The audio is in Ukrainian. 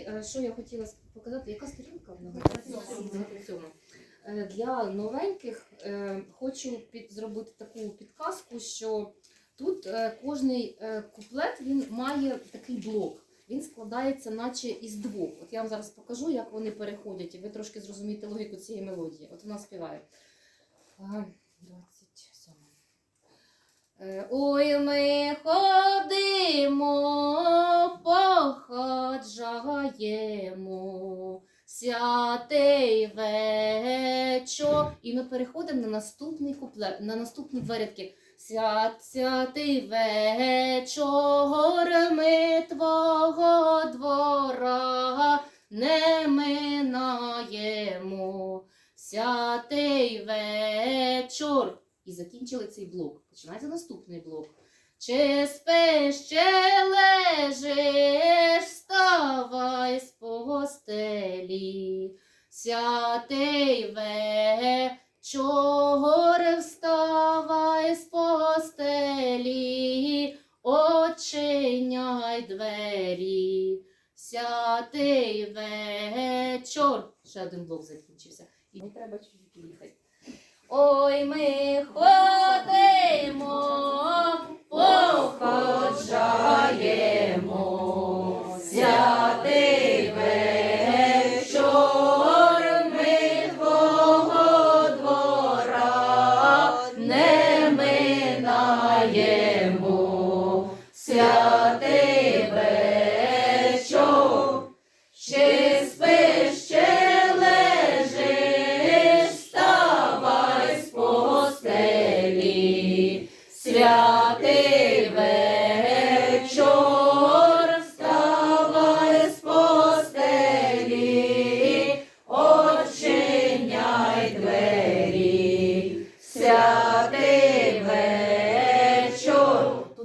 Е, Що я хотіла показати? Яка сторінка в? Цьому. Е, Для новеньких е, хочу під, зробити таку підказку, що тут кожний куплет він має такий блок. Він складається наче із двох. От я вам зараз покажу, як вони переходять, і ви трошки зрозумієте логіку цієї мелодії. От вона співає. 27. Е, походжаємо, святий вечор. І ми переходимо на наступний куплет, на наступні два рядки. Свят, святий вечор, ми твого двора не минаємо. Святий вечор. І закінчили цей блок. Починається наступний блок. Чи спиш, постелі. Святий вечор, вставай з постелі, очиняй двері. Святий вечор. Ще один блок закінчився. І не треба чуть їхати. Ой, ми минаємо, святий вечор, ще спиш, ще лежиш, вставай з постелі, святий вечор, вставай двері, святий.